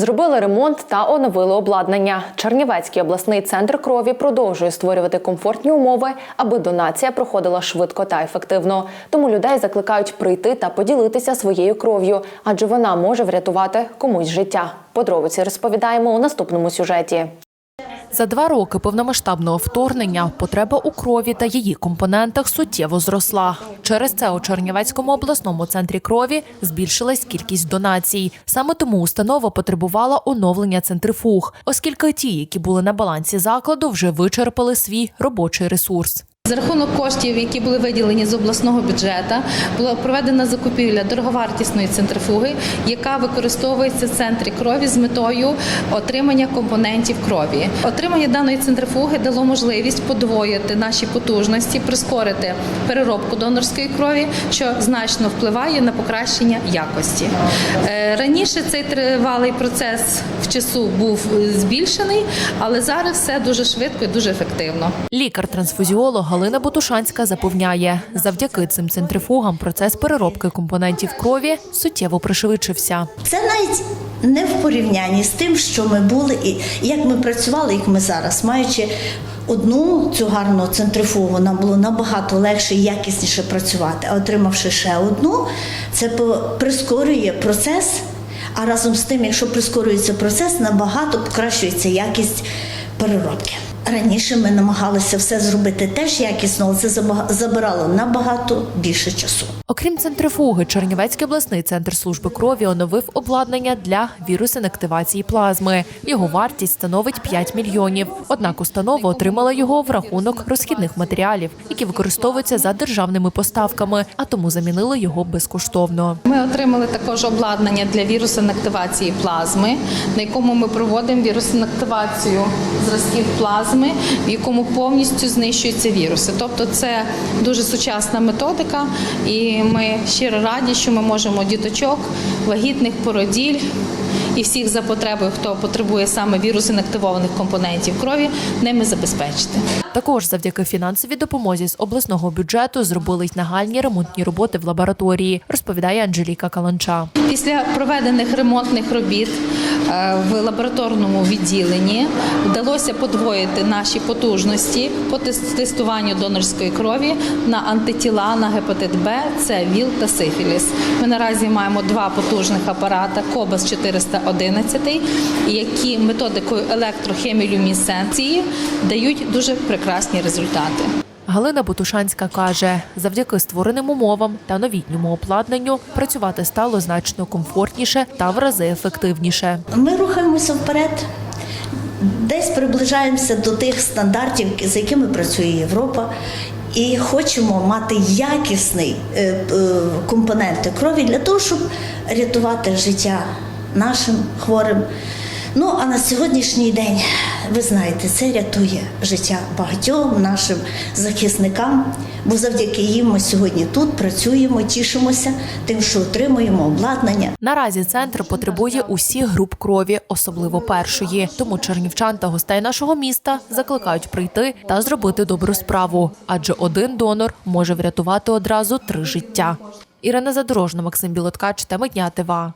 Зробили ремонт та оновили обладнання. Чернівецький обласний центр крові продовжує створювати комфортні умови, аби донація проходила швидко та ефективно. Тому людей закликають прийти та поділитися своєю кров'ю, адже вона може врятувати комусь життя. Подробиці розповідаємо у наступному сюжеті. За два роки повномасштабного вторгнення потреба у крові та її компонентах суттєво зросла. Через це у Чернівецькому обласному центрі крові збільшилась кількість донацій. Саме тому установа потребувала оновлення центрифуг, оскільки ті, які були на балансі закладу, вже вичерпали свій робочий ресурс. За рахунок коштів, які були виділені з обласного бюджету, була проведена закупівля дороговартісної центрифуги, яка використовується в центрі крові з метою отримання компонентів крові. Отримання даної центрифуги дало можливість подвоїти наші потужності, прискорити переробку донорської крові, що значно впливає на покращення якості. Е, Раніше цей тривалий процес в часу був збільшений, але зараз все дуже швидко і дуже ефективно. Лікар-трансфузіолог Галина Бутушанська запевняє, завдяки цим центрифугам процес переробки компонентів крові суттєво пришвидшився. Це навіть не в порівнянні з тим, що ми були і як ми працювали, як ми зараз, маючи одну цю гарну центрифугу, нам було набагато легше і якісніше працювати. А отримавши ще одну, це прискорює процес. А разом з тим, якщо прискорюється процес, набагато покращується якість переробки. Раніше ми намагалися все зробити теж якісно, але це забирало набагато більше часу. Окрім центрифуги, Чернівецький обласний центр служби крові оновив обладнання для вірусинактивації плазми. Його вартість становить 5 мільйонів. Однак установа отримала його в рахунок розхідних матеріалів, які використовуються за державними поставками, а тому замінили його безкоштовно. Ми отримали також обладнання для вірусинактивації плазми, на якому ми проводимо вірусинактивацію зразків плазми, в якому повністю знищуються віруси. Тобто, це дуже сучасна методика, і ми щиро раді, що ми можемо діточок, вагітних породіль. І всіх за потребою, хто потребує саме вірус інактивованих компонентів крові, ними забезпечити. Також завдяки фінансовій допомозі з обласного бюджету зробили й нагальні ремонтні роботи в лабораторії, розповідає Анжеліка Каланча. Після проведених ремонтних робіт е, в лабораторному відділенні вдалося подвоїти наші потужності по тестуванню донорської крові на антитіла на гепатит Б, С, ВІЛ та сифіліс. Ми наразі маємо два потужних апарата Кобас 411, які методикою електрохемілюмінесценції дають дуже прекрасні результати. Галина Бутушанська каже, завдяки створеним умовам та новітньому обладнанню працювати стало значно комфортніше та в рази ефективніше. Ми рухаємося вперед. Десь приближаємося до тих стандартів, за якими працює Європа, і хочемо мати якісний е, е, компоненти крові для того, щоб рятувати життя нашим хворим. Ну а на сьогоднішній день, ви знаєте, це рятує життя багатьом нашим захисникам, бо завдяки їм ми сьогодні тут працюємо, тішимося тим, що отримуємо обладнання. Наразі центр потребує усіх груп крові, особливо першої. Тому чернівчан та гостей нашого міста закликають прийти та зробити добру справу, адже один донор може врятувати одразу три життя. Ірина Задорожна, Максим Білоткач, теми дня ТВА.